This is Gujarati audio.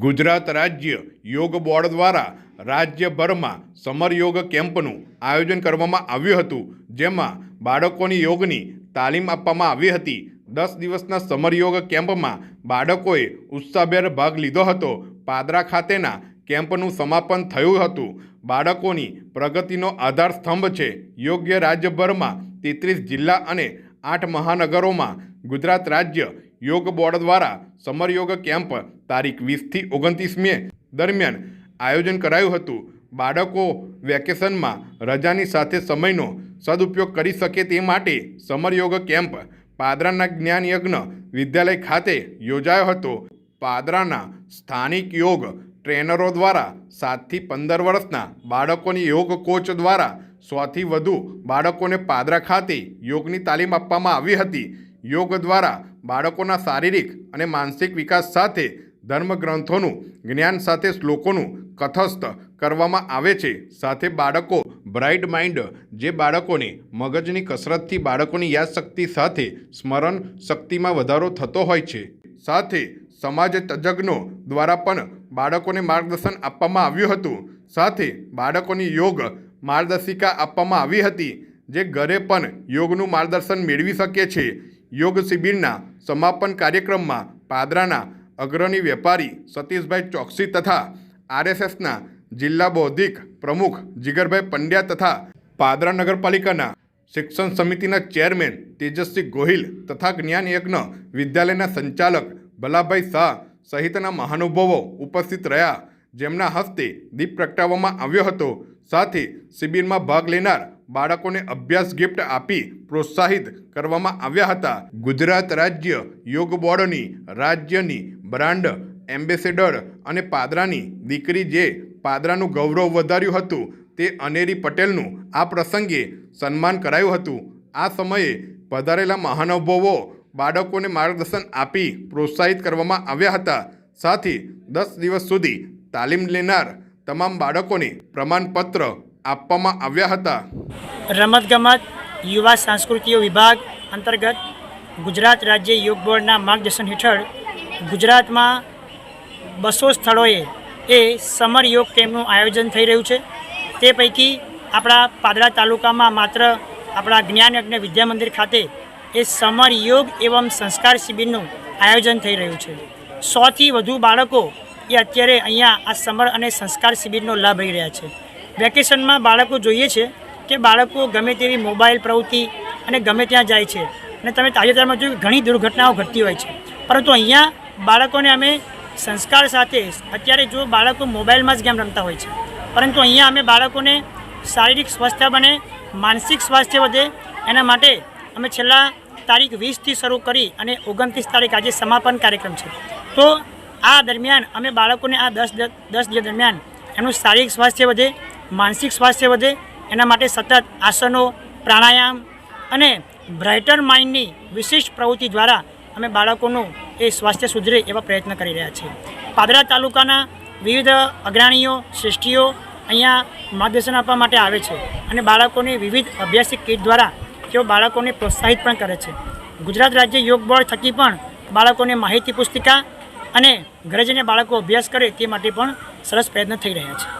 ગુજરાત રાજ્ય યોગ બોર્ડ દ્વારા રાજ્યભરમાં સમર યોગ કેમ્પનું આયોજન કરવામાં આવ્યું હતું. જેમાં બાળકોની યોગની તાલીમ આપવામાં આવી હતી. દસ દિવસના સમર યોગ કેમ્પમાં બાળકોએ ઉત્સાહભેર ભાગ લીધો હતો. પાદરા ખાતેના કેમ્પનું સમાપન થયું હતું. બાળકોની પ્રગતિનો આધાર સ્તંભ છે. યોગ્ય રાજ્યભરમાં તેત્રીસ જિલ્લા અને આઠ મહાનગરોમાં ગુજરાત રાજ્ય યોગ બોર્ડ દ્વારા સમર યોગ કેમ્પ તારીખ વીસથી ઓગણત્રીસ મે દરમિયાન આયોજન કરાયું હતું. બાળકો વેકેશનમાં રજાની સાથે સમયનો સદુપયોગ કરી શકે તે માટે સમર યોગ કેમ્પ પાદરાના જ્ઞાન યજ્ઞ વિદ્યાલય ખાતે યોજાયો હતો. પાદરાના સ્થાનિક યોગ ટ્રેનરો દ્વારા સાતથી પંદર વર્ષના બાળકોની યોગ કોચ દ્વારા સોથી વધુ બાળકોને પાદરા ખાતે યોગની તાલીમ આપવામાં આવી હતી. યોગ દ્વારા બાળકોના શારીરિક અને માનસિક વિકાસ સાથે ધર્મગ્રંથોનું, જ્ઞાન સાથે શ્લોકોનું કથસ્થ કરવામાં આવે છે. સાથે બાળકો બ્રાઇટ માઇન્ડ, જે બાળકોને મગજની કસરતથી બાળકોની યાદશક્તિ સાથે સ્મરણ શક્તિમાં વધારો થતો હોય છે. સાથે સમાજ તજજ્ઞો દ્વારા પણ બાળકોને માર્ગદર્શન આપવામાં આવ્યું હતું. સાથે બાળકોની યોગ, માર્ગદર્શિકા આપવામાં આવી હતી, જે ઘરે પણ યોગનું માર્ગદર્શન મેળવી શકે છે. યોગ શિબિરના સમાપન કાર્યક્રમમાં પાદરાના અગ્રણી વેપારી સતીશભાઈ ચોકસી તથા આરએસએસના જિલ્લા બૌદ્ધિક પ્રમુખ જીગરભાઈ પંડ્યા તથા પાદરા નગરપાલિકાના શિક્ષણ સમિતિના ચેરમેન તેજસ્વી ગોહિલ તથા જ્ઞાન યજ્ઞ વિદ્યાલયના સંચાલક ભલાભાઈ શાહ સહિતના મહાનુભાવો ઉપસ્થિત રહ્યા. જેમના હસ્તે દીપ પ્રગટાવવામાં આવ્યો હતો. સાથે શિબિરમાં ભાગ લેનાર બાળકોને અભ્યાસ ગિફ્ટ આપી પ્રોત્સાહિત કરવામાં આવ્યા હતા. ગુજરાત રાજ્ય યોગ બોર્ડની રાજ્યની બ્રાન્ડ એમ્બેસેડર અને પાદરાની દીકરી જે પાદરાનું ગૌરવ વધાર્યું હતું તે અનેરી પટેલનું આ પ્રસંગે સન્માન કરાયું હતું. આ સમયે પધારેલા મહાનુભાવો બાળકોને માર્ગદર્શન આપી પ્રોત્સાહિત કરવામાં આવ્યા હતા. સાથે દસ દિવસ સુધી તાલીમ લેનાર તમામ બાળકોને પ્રમાણપત્ર આપવામાં આવ્યા હતા. રમતગમત યુવા સાંસ્કૃતિક વિભાગ અંતર્ગત ગુજરાત રાજ્ય યોગ બોર્ડના માર્ગદર્શન હેઠળ ગુજરાતમાં બસો સ્થળોએ એ સમર યોગ કેમ્પનું આયોજન થઈ રહ્યું છે. તે પૈકી આપણા પાદરા તાલુકામાં માત્ર આપણા જ્ઞાન યજ્ઞ વિદ્યા મંદિર ખાતે એ સમર યોગ એવમ સંસ્કાર શિબિરનું આયોજન થઈ રહ્યું છે. સોથી વધુ બાળકો એ અત્યારે અહીંયા આ સમર અને સંસ્કાર શિબિરનો લાભ લઈ રહ્યા છે. વેકેશનમાં બાળકો જોઈએ છે કે બાળકો ગમે તેવી મોબાઈલ પ્રવૃત્તિ અને ગમે ત્યાં જાય છે. અને તમે તાજેતરમાં જોયું ઘણી દુર્ઘટનાઓ ઘટતી હોય છે. પરંતુ અહીંયા બાળકોને અમે સંસ્કાર સાથે અત્યારે જો બાળકો મોબાઈલમાં જ ગેમ રમતા હોય છે. પરંતુ અહીંયા અમે બાળકોને શારીરિક સ્વાસ્થ્ય બને, માનસિક સ્વાસ્થ્ય વધે, એના માટે અમે છેલ્લા તારીખ વીસથી શરૂ કરી અને ઓગણત્રીસ તારીખ આજે સમાપન કાર્યક્રમ છે. તો આ દરમિયાન અમે બાળકોને આ દસ દસ દિવસ દરમિયાન એમનું શારીરિક સ્વાસ્થ્ય વધે માનસિક સ્વાસ્થ્ય વધે, એના માટે સતત આસનો, પ્રાણાયામ અને બ્રાઇટર માઇન્ડની વિશિષ્ટ પ્રવૃત્તિ દ્વારા અમે બાળકોનું એ સ્વાસ્થ્ય સુધરે એવા પ્રયત્ન કરી રહ્યા છીએ. પાદરા તાલુકાના વિવિધ અગ્રણીઓ, શ્રેષ્ઠીઓ અહીંયા માર્ગદર્શન આપવા માટે આવે છે અને બાળકોને વિવિધ અભ્યાસિક કીટ દ્વારા તેઓ બાળકોને પ્રોત્સાહિત પણ કરે છે. ગુજરાત રાજ્ય યોગ બોર્ડ થકી પણ બાળકોને માહિતી પુસ્તિકા અને ઘરે જઈને બાળકો અભ્યાસ કરે તે માટે પણ સરસ પ્રયત્ન થઈ રહ્યા છે.